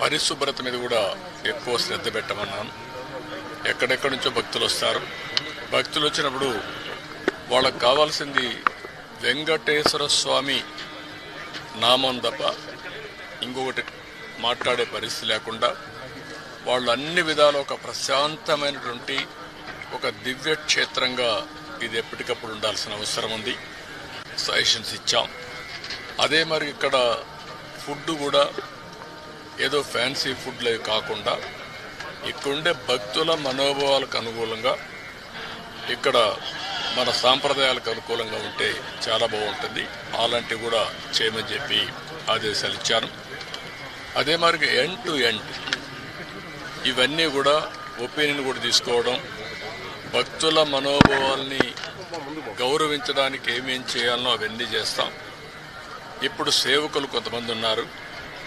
పరిశుభ్రత మీద కూడా ఎక్కువ శ్రద్ధ పెట్టమన్నాను. ఎక్కడెక్కడి నుంచో భక్తులు వస్తారు. భక్తులు వచ్చినప్పుడు వాళ్ళకు కావాల్సింది వెంకటేశ్వర స్వామి నామం తప్ప ఇంకొకటి మాట్లాడే పరిస్థితి లేకుండా వాళ్ళు అన్ని విధాల ఒక ప్రశాంతమైనటువంటి ఒక దివ్య క్షేత్రంగా ఇది ఎప్పటికప్పుడు ఉండాల్సిన అవసరం ఉంది. సజెషన్స్ ఇచ్చాం. అదే మరి ఇక్కడ ఫుడ్ కూడా ఏదో ఫ్యాన్సీ ఫుడ్లు కాకుండా ఇక్కడుండే భక్తుల మనోభావాలకు అనుకూలంగా ఇక్కడ మన సాంప్రదాయాలకు అనుకూలంగా ఉంటే చాలా బాగుంటుంది. అలాంటివి కూడా చేయమని చెప్పి ఆదేశాలు ఇచ్చాను. అదే మరి ఎండ్ టు ఎండ్ ఇవన్నీ కూడా ఒపీనియన్ కూడా తీసుకోవడం భక్తుల మనోభావాల్ని గౌరవించడానికి ఏమేం చేయాలనో అవన్నీ చేస్తాం. ఇప్పుడు సేవకులు కొంతమంది ఉన్నారు.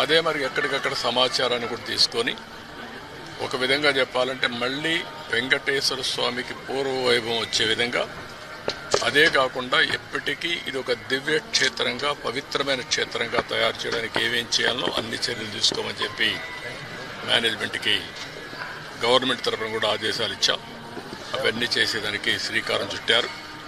అదే మరి ఎక్కడికక్కడ సమాచారాన్ని కూడా తీసుకొని ఒక విధంగా చెప్పాలంటే మళ్ళీ వెంకటేశ్వర స్వామికి పూర్వ వైభవం వచ్చే విధంగా అదే కాకుండా ఎప్పటికీ ఇది ఒక దివ్య క్షేత్రంగా పవిత్రమైన క్షేత్రంగా తయారు చేయడానికి ఏమేం చేయాలో అన్ని చర్యలు తీసుకోమని చెప్పి మేనేజ్మెంట్కి గవర్నమెంట్ తరఫున కూడా ఆదేశాలు ఇచ్చాం. అవన్నీ చేసేదానికి శ్రీకారం చుట్టారు.